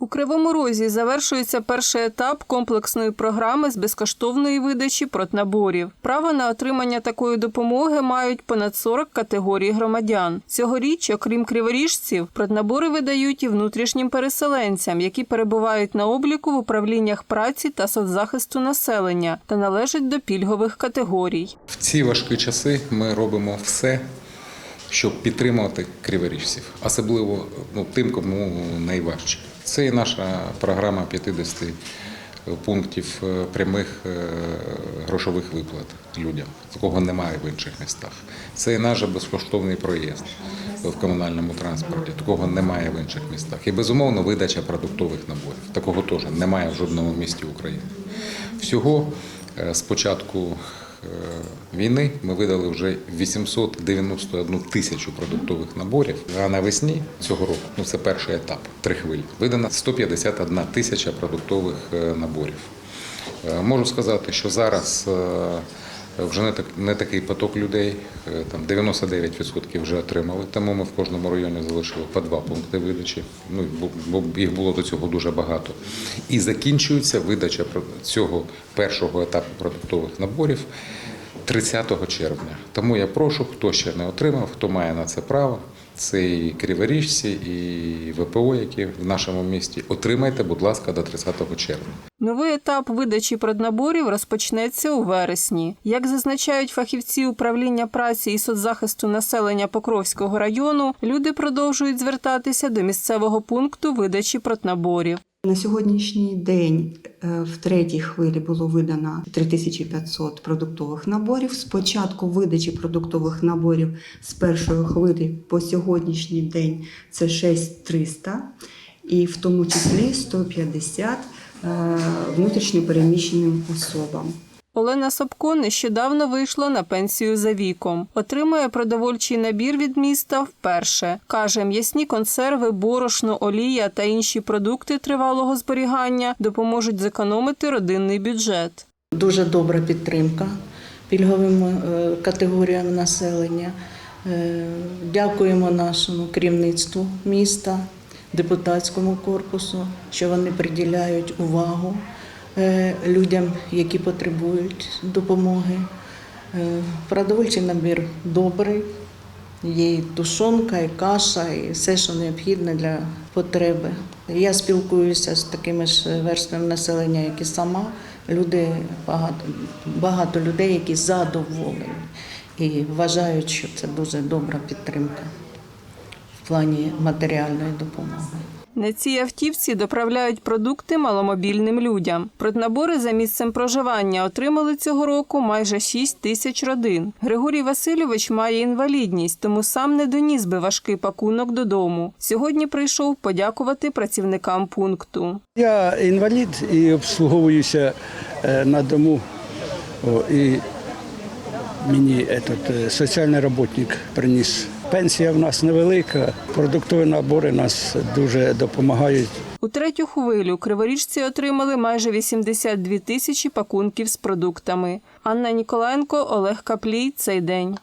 У Кривому Розі завершується перший етап комплексної програми з безкоштовної видачі протнаборів. Право на отримання такої допомоги мають понад 40 категорій громадян. Цьогоріч, окрім криворіжців, протнабори видають і внутрішнім переселенцям, які перебувають на обліку в управліннях праці та соцзахисту населення та належать до пільгових категорій. В ці важкі часи ми робимо все, щоб підтримувати криворіжців, особливо ну, тим, кому найважче. Це і наша програма 50 пунктів е, прямих е, грошових виплат людям, такого немає в інших містах. Це і наш безкоштовний проїзд в комунальному транспорті, такого немає в інших містах. І безумовно видача продуктових наборів. Такого теж немає в жодному місті України. Всього е, з початку е, війни ми видали вже 891 тисячу продуктових наборів. А навесні цього року, ну це перший етап, три хвилі, видано 151 тисяча продуктових е, наборів. Е, Можу сказати, що зараз е, вже не так не такий поток людей. е, Там 99% вже отримали. Тому ми в кожному районі залишили по два пункти видачі. Ну бо- бо їх було до цього дуже багато. І закінчується видача цього першого етапу продуктових наборів 30 червня. Тому я прошу, хто ще не отримав, хто має на це право. Це і криворіжці, і ВПО, які в нашому місті. Отримайте, будь ласка, до 30 червня. Новий етап видачі проднаборів розпочнеться у вересні. Як зазначають фахівці управління праці і соцзахисту населення Покровського району, люди продовжують звертатися до місцевого пункту видачі проднаборів. На сьогоднішній день е, в третій хвилі було видано 3500 продуктових наборів. З початку видачі продуктових наборів з першої хвилі по сьогоднішній день це 6300, і в тому числі 150 е, внутрішньопереміщеним особам. Олена Собко нещодавно вийшла на пенсію за віком. Отримує продовольчий набір від міста вперше. Каже, м'ясні консерви, борошно, олія та інші продукти тривалого зберігання допоможуть зекономити родинний бюджет. Дуже добра підтримка пільговим е, категоріям населення. Е, Дякуємо нашому керівництву міста, депутатському корпусу, що вони приділяють увагу людям, які потребують допомоги. Е, Продовольчий набір добрий. Є і тушонка, і каша, і все, що необхідне для потреби. Я спілкуюся з такими ж верствами населення, як і сама. Люди багато, багато людей, які задоволені і вважають, що це дуже добра підтримка в плані матеріальної допомоги. На цій автівці доправляють продукти маломобільним людям. Проднабори за місцем проживання отримали цього року майже 6 тисяч родин. Григорій Васильович має інвалідність, тому сам не доніс би важкий пакунок додому. Сьогодні прийшов подякувати працівникам пункту. Я інвалід і обслуговуюся е, на дому. І мені этот, е, соціальний роботник приніс. Пенсія в нас невелика, продуктові набори нас дуже допомагають. У третю хвилю криворіжці отримали майже 82 тисячі пакунків з продуктами. Анна Ніколаєнко, Олег Каплій. Цей день.